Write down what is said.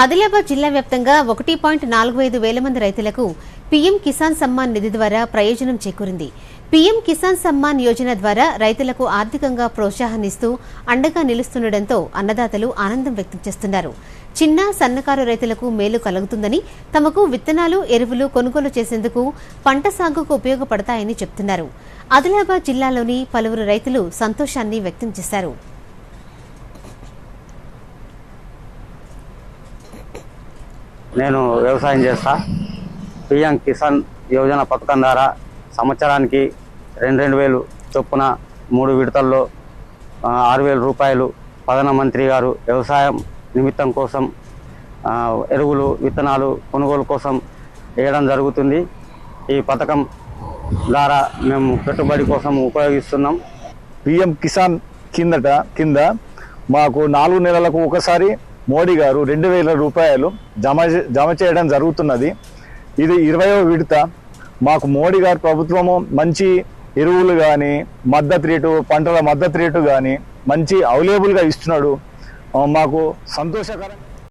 ఆదిలాబాద్ జిల్లా వ్యాప్తంగా ఒకటి పాయింట్ నాలుగు ఐదు వేల మంది రైతులకు పీఎం కిసాన్ సమ్మాన్ నిధి ద్వారా ప్రయోజనం చేకూరింది. పీఎం కిసాన్ సమ్మాన్ యోజన ద్వారా రైతులకు ఆర్థికంగా ప్రోత్సాహనిస్తూ అండగా నిలుస్తుండటంతో అన్నదాతలు ఆనందం వ్యక్తం చేస్తున్నారు. చిన్న సన్నకారు రైతులకు మేలు కలుగుతుందని తమకు విత్తనాలు ఎరువులు కొనుగోలు చేసేందుకు పంట సాగుకు ఉపయోగపడతాయని చెప్తున్నారు. ఆదిలాబాద్ జిల్లాలోని పలువురు రైతులు సంతోషాన్ని వ్యక్తం చేశారు. నేను వ్యవసాయం చేస్తా. పిఎం కిసాన్ యోజన పథకం ద్వారా సంవత్సరానికి రెండు రెండు వేలు చొప్పున మూడు విడతల్లో ఆరు వేల రూపాయలు ప్రధానమంత్రి గారు వ్యవసాయం నిమిత్తం కోసం ఎరువులు విత్తనాలు కొనుగోలు కోసం వేయడం జరుగుతుంది. ఈ పథకం ద్వారా మేము పెట్టుబడి కోసం ఉపయోగిస్తున్నాం. పిఎం కిసాన్ కిందట కింద మాకు నాలుగు నెలలకు ఒకసారి మోడీ గారు రెండు వేల రూపాయలు జమ జమ చేయడం జరుగుతున్నది. ఇది ఇరవయో విడత. మాకు మోడీ గారు ప్రభుత్వము మంచి ఎరువులు కానీ మద్దతు రేటు పంటల మద్దతు రేటు కానీ మంచి అవైలబుల్గా ఇస్తున్నాడు. మాకు సంతోషకరం